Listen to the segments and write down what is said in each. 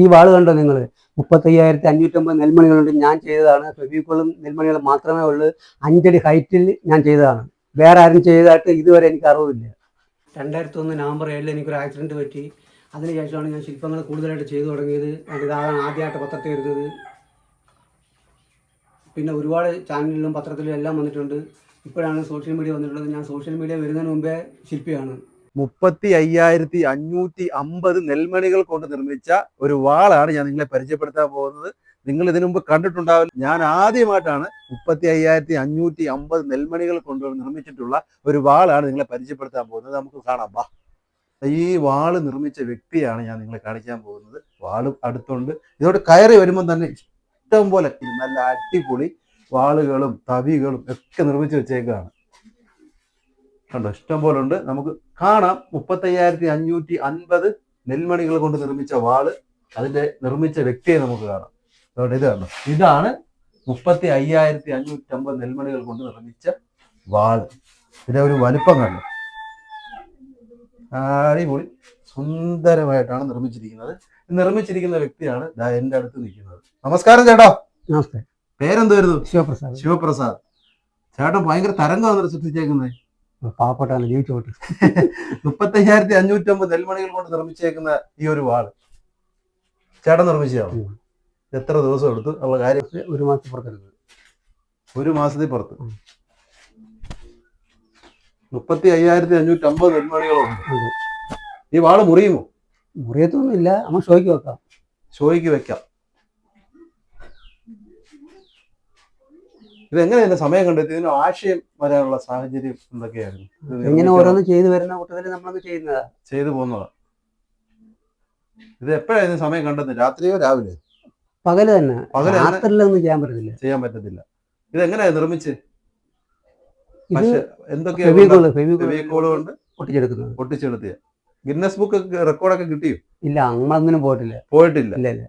ഈ വാൾ കണ്ടോ നിങ്ങൾ മുപ്പത്തയ്യായിരത്തി അഞ്ഞൂറ്റമ്പത് നെൽമണികളുണ്ട് ഞാൻ ചെയ്തതാണ്. ഫെബിക്കോളും നെൽമണികളും മാത്രമേ ഉള്ളൂ. അഞ്ചടി ഹൈറ്റിൽ ഞാൻ ചെയ്തതാണ്. വേറെ ആരും ചെയ്തതായിട്ട് ഇതുവരെ എനിക്ക് അറിവില്ല. രണ്ടായിരത്തി ഒന്ന് നവംബർ ഏഴിൽ എനിക്കൊരു ആക്സിഡന്റ് പറ്റി. അതിനുശേഷമാണ് ഞാൻ ശില്പങ്ങൾ കൂടുതലായിട്ട് ചെയ്തു തുടങ്ങിയത്. ഇതാണ് ആദ്യമായിട്ട് പത്രത്തിൽ വരുന്നത് പിന്നെ ഒരുപാട് ചാനലിലും പത്രത്തിലും എല്ലാം വന്നിട്ടുണ്ട്. ഇപ്പോഴാണ് സോഷ്യൽ മീഡിയ വന്നിട്ടുള്ളത്. ഞാൻ സോഷ്യൽ മീഡിയ വരുന്നതിന് മുമ്പേ ശില്പിയാണ്. മുപ്പത്തി അയ്യായിരത്തി അഞ്ഞൂറ്റി അമ്പത് നെൽമണികൾ കൊണ്ട് നിർമ്മിച്ച ഒരു വാളാണ് ഞാൻ നിങ്ങളെ പരിചയപ്പെടുത്താൻ പോകുന്നത്. നിങ്ങൾ ഇതിനു മുമ്പ് കണ്ടിട്ടുണ്ടാവില്ല. ഞാൻ ആദ്യമായിട്ടാണ് മുപ്പത്തി അയ്യായിരത്തി അഞ്ഞൂറ്റി അമ്പത് നെൽമണികൾ കൊണ്ട് നിർമ്മിച്ചിട്ടുള്ള ഒരു വാളാണ് നിങ്ങളെ പരിചയപ്പെടുത്താൻ പോകുന്നത്. നമുക്ക് കാണാം. വാ. ഈ വാൾ നിർമ്മിച്ച വ്യക്തിയാണ് ഞാൻ നിങ്ങളെ കാണിക്കാൻ പോകുന്നത്. വാൾ അടുത്തുണ്ട്. ഇതോട് കയറി വരുമ്പോൾ തന്നെ ഇഷ്ടം പോലെ നല്ല അടിപൊളി വാളുകളും തവികളും ഒക്കെ നിർമ്മിച്ച് വെച്ചേക്കാണ്. കണ്ടോ? ഇഷ്ടം പോലെ ഉണ്ട്. നമുക്ക് കാണാം. മുപ്പത്തയ്യായിരത്തി അഞ്ഞൂറ്റി അൻപത് നെൽമണികൾ കൊണ്ട് നിർമ്മിച്ച വാൾ അതിന്റെ നിർമ്മിച്ച വ്യക്തിയെ നമുക്ക് കാണാം. അതുകൊണ്ട് ഇത് കണ്ടോ? ഇതാണ് മുപ്പത്തി അയ്യായിരത്തി അഞ്ഞൂറ്റി അമ്പത് നെൽമണികൾ കൊണ്ട് നിർമ്മിച്ച വാൾ. ഇതിന്റെ ഒരു വലിപ്പം കണ്ടു? അടിപൊളി. സുന്ദരമായിട്ടാണ് നിർമ്മിച്ചിരിക്കുന്നത്. നിർമ്മിച്ചിരിക്കുന്ന വ്യക്തിയാണ് എന്റെ അടുത്ത് നിൽക്കുന്നത്. നമസ്കാരം ചേട്ടാ. നമസ്തേ പേരെന്തായിരുന്നു ശിവപ്രസാദ്. ശിവപ്രസാദ്. ചേട്ടൻ ഭയങ്കര തരംഗമാണ് സൃഷ്ടിച്ചേക്കുന്നത് പാവപ്പെട്ടാണ് ജീവിച്ചോട്ട് മുപ്പത്തയ്യായിരത്തി അഞ്ഞൂറ്റി അമ്പത് നെൽമണികൾ കൊണ്ട് നിർമ്മിച്ചേക്കുന്ന ഈ ഒരു വാൾ ചേട്ടൻ നിർമ്മിച്ചതാണ്. എത്ര ദിവസം എടുത്തു ഉള്ള കാര്യം? ഒരു മാസത്തിൽ പുറത്തെടുത്തത് ഒരു മാസത്തിൽ പുറത്ത്. മുപ്പത്തി അയ്യായിരത്തി അഞ്ഞൂറ്റി അമ്പത് നെൽമണികളുണ്ട് ഈ വാൾ മുറിയുമോ? മുറിയത്തൊന്നും ഇല്ല നമ്മൾ ഷോയ്ക്ക് വെക്കാം. ഷോയ്ക്ക് വെക്കാം. ഇത് എങ്ങനെയാണ് സമയം കണ്ടെത്തി? ഇതിന് ആശയം വരാനുള്ള സാഹചര്യം എന്തൊക്കെയായിരുന്നു? ഇങ്ങനെ ഓരോന്ന് ചെയ്തു വരുന്ന കൂട്ടത്തിൽ നമ്മളത് ചെയ്യുന്നതാ. ചെയ്തു പോകുന്നതാ. ഇത് എപ്പോഴായിരുന്നു സമയം കണ്ടെത്തുന്നത് രാത്രിയോ രാവിലെ പകൽ തന്നെ? രാത്രിയിലൊന്നും ചെയ്യാൻ പറ്റത്തില്ല. ചെയ്യാൻ പറ്റത്തില്ല. ഇത് എങ്ങനെയാ നിർമ്മിച്ച് പൊട്ടിച്ചെടുത്തിയ ഗിന്നസ് ബുക്ക് റെക്കോർഡൊക്കെ കിട്ടിയോ? ഇല്ല നമ്മളൊന്നിനും പോയിട്ടില്ല. പോയിട്ടില്ല. ഇല്ല ഇല്ല.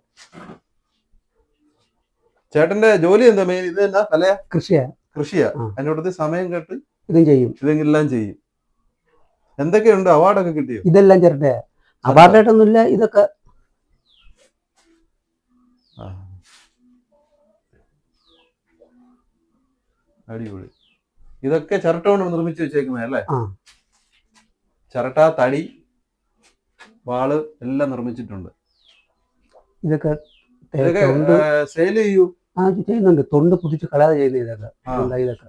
ചേട്ടന്റെ ജോലി എന്താ മെയിൻ ഇത് എന്താ കലയാ കൃഷിയാ. കൃഷിയാ. അതിനോടത്ത് സമയം കേട്ട് ഇതും ചെയ്യും. ഇതെല്ലാം ചെയ്യും. എന്തൊക്കെയുണ്ട് അവാർഡൊക്കെ കിട്ടിയോ? ഇതെല്ലാം ചേട്ടൻ അവാർഡായിട്ടൊന്നുമില്ല ഇതൊക്കെ. അടിപൊളി. ഇതൊക്കെ ചിരട്ട കൊണ്ട് നിർമ്മിച്ച് വെച്ചേക്കുന്നേ അല്ലേ? ചിരട്ട തടി വാൾ എല്ലാം നിർമ്മിച്ചിട്ടുണ്ട്. ഇതൊക്കെ ഇതൊക്കെ സെയിൽ ചെയ്യൂ. ആ ഇത് ചെയ്യുന്നുണ്ട്. തൊണ്ട് പുതിച്ച് കളയാതെ ചെയ്യുന്ന ഇതൊക്കെ. ഇതൊക്കെ?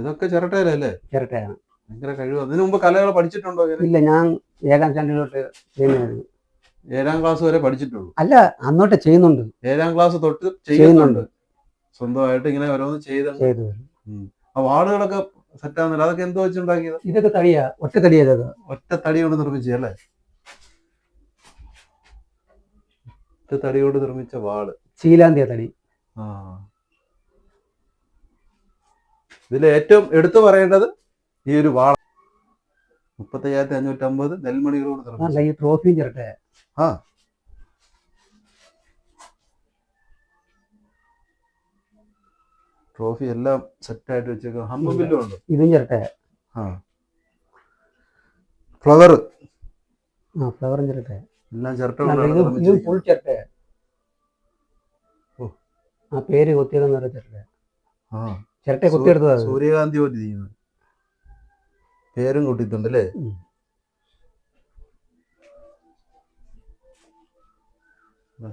ഇതൊക്കെ ചിരട്ടയിലല്ലേ ചിരട്ടയാണ്. ഭയങ്കര കഴിവ്. അതിനു മുമ്പ് കലകൾ പഠിച്ചിട്ടുണ്ടോ ഇല്ല ഞാൻ ഏഴാം സ്റ്റാൻഡേർഡിലോട്ട് ചെയ്യുന്നതായിരുന്നു. ഏഴാം ക്ലാസ് വരെ പഠിച്ചിട്ടുള്ളൂ. അല്ല അന്നോട്ട് ചെയ്യുന്നുണ്ട്. ഏഴാം ക്ലാസ് തൊട്ട് ചെയ്യുന്നുണ്ട്. സ്വന്തമായിട്ട് ഇങ്ങനെ ഓരോന്ന് ചെയ്ത്. ചെയ്തു ആ വാർഡുകളൊക്കെ സെറ്റ് ആവുന്നില്ല അതൊക്കെ എന്തോ വെച്ചുണ്ടാക്കിയത്? ഇതൊക്കെ തടിയാ. ഒറ്റ തടിയാ ഇതൊക്കെ ഒറ്റ തടി കൊണ്ട് നിർമ്മിച്ച അല്ലേ? ഒറ്റ തടി കൊണ്ട് നിർമ്മിച്ച വാൾ. ശീലാന്തിയ തടി. ആ. ഇതിൽ ഏറ്റവും എടുത്തു പറയേണ്ടത് ഈ ഒരു വാള മുപ്പത്തയ്യായിരത്തി അഞ്ഞൂറ്റമ്പത് നെൽമണികളോട് നിർമ്മിച്ചു ഈ ട്രോഫിയും ആ. ട്രോഫി എല്ലാം സെറ്റ് ആയിട്ട് വെച്ചേക്കും ഹമ്പ് ബില്ലും ഉണ്ട്? ഇതും ചിരട്ടെ ആ. ഫ്ലവർ ആ ഫ്ലവറും ചിരട്ടെ എല്ലാം ചിരട്ട ഇത്. ഫുൾ ചിരട്ടെ ഓ. ആ പേര് കൊത്തിയതെന്ന് പറഞ്ഞ ചിരട്ടെ ആ. ചിരട്ടെ കൊത്തിയെടുത്തതാ. സൂര്യകാന്തി പോലെ ഇരിക്കുന്നത് പേരും കൂട്ടിയിട്ടുണ്ട് അല്ലേ.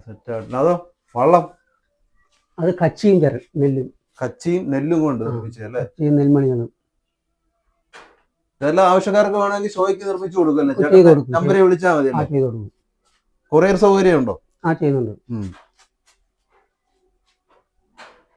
സെറ്റായിട്ട് അതോ വള്ളം. അത് കച്ചിയും നെല്ലും. കച്ചിയും നെല്ലും കൊണ്ട് നിർമ്മിച്ചു നിർമ്മിച്ചത് അല്ലേ? ഇതെല്ലാം ആവശ്യക്കാർക്ക് വേണമെങ്കിൽ ഷോയ്ക്ക് നിർമ്മിച്ചു കൊടുക്കല്ലേ? കൊടുക്കും. നമ്പറെ വിളിച്ചാൽ മതി ആ ചെയ്ത് കൊടുക്കും. കൊറിയർ സൗകര്യം ഉണ്ടോ? ആ ചെയ്യുന്നുണ്ട്.